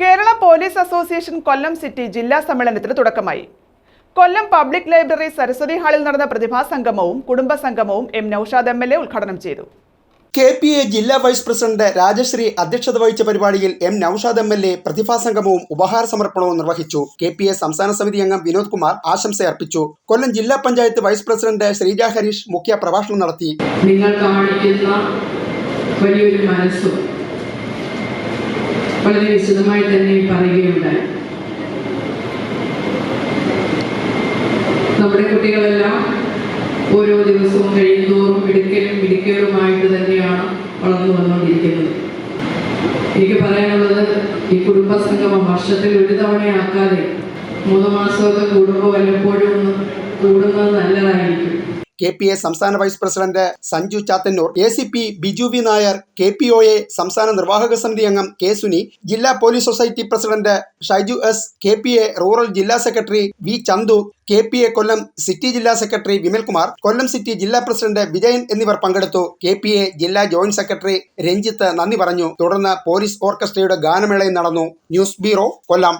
Kerala police association Kollam city ജില്ലാ സമ്മേളനത്തിന് തുടക്കമായി. കൊല്ലം പബ്ലിക് ലൈബ്രറി സരസ്വതി ഹാളിൽ നടന്ന പ്രതിഭാ സംഗമവും കുടുംബ സംഗമവും M Noushad M L A ഉദ്ഘാടനം ചെയ്തു. കെ പി എ ജില്ലാ വൈസ് പ്രസിഡന്റ് രാജശ്രീ അധ്യക്ഷത വഹിച്ച പരിപാടിയിൽ M Noushad M L A പ്രതിഭാസംഗമവും ഉപഹാര സമർപ്പണവും നിർവഹിച്ചു. കെ പി എ സംസ്ഥാന സമിതി അംഗം വിനോദ് കുമാർ ആശംസ അർപ്പിച്ചു കൊല്ലം ജില്ലാ പഞ്ചായത്ത് വൈസ് പ്രസിഡന്റ് ശ്രീജ ഹരീഷ് മുഖ്യ പ്രഭാഷണം നടത്തി. നിങ്ങൾ കാണിക്കുന്ന വലിയൊരു മനസ്സും വളരെ വിശദമായി തന്നെ പറയുകയുണ്ടായി. നമ്മുടെ കുട്ടികളെല്ലാം ഓരോ ദിവസവും കഴിയുന്നതോറും മിടുക്കലും മിടുക്കലുമായിട്ട് തന്നെയാണ് വളർന്നു വന്നുകൊണ്ടിരിക്കുന്നത്. എനിക്ക് പറയാനുള്ളത് ഈ കുടുംബ സംഗമം വർഷത്തിൽ ഒരു തവണയാക്കാതെ മൂന്ന് മാസമൊക്കെ കൂടുമ്പോൾ വല്ലപ്പോഴും ഒന്ന് കൂടുന്നത് നല്ലതായിരിക്കും. കെ പി എ സംസ്ഥാന vice president Sanju Chathannur A C P Biju V Nair K P O A സംസ്ഥാന നിർവാഹക സമിതി അംഗം കെ സുനി ജില്ലാ police society president Shaiju S K P A rural ജില്ലാ secretary V Chandu K P A Kollam city ജില്ലാ secretary Vimalkumar Kollam city ജില്ലാ president Vijayan എന്നിവർ പങ്കെടുത്തു. കെ പി എ ജില്ലാ ജോയിന്റ് സെക്രട്ടറി രഞ്ജിത്ത് നന്ദി പറഞ്ഞു. തുടർന്ന് പോലീസ് ഓർക്കസ്ട്രയുടെ ഗാനമേളയും നടന്നു. News bureau Kollam.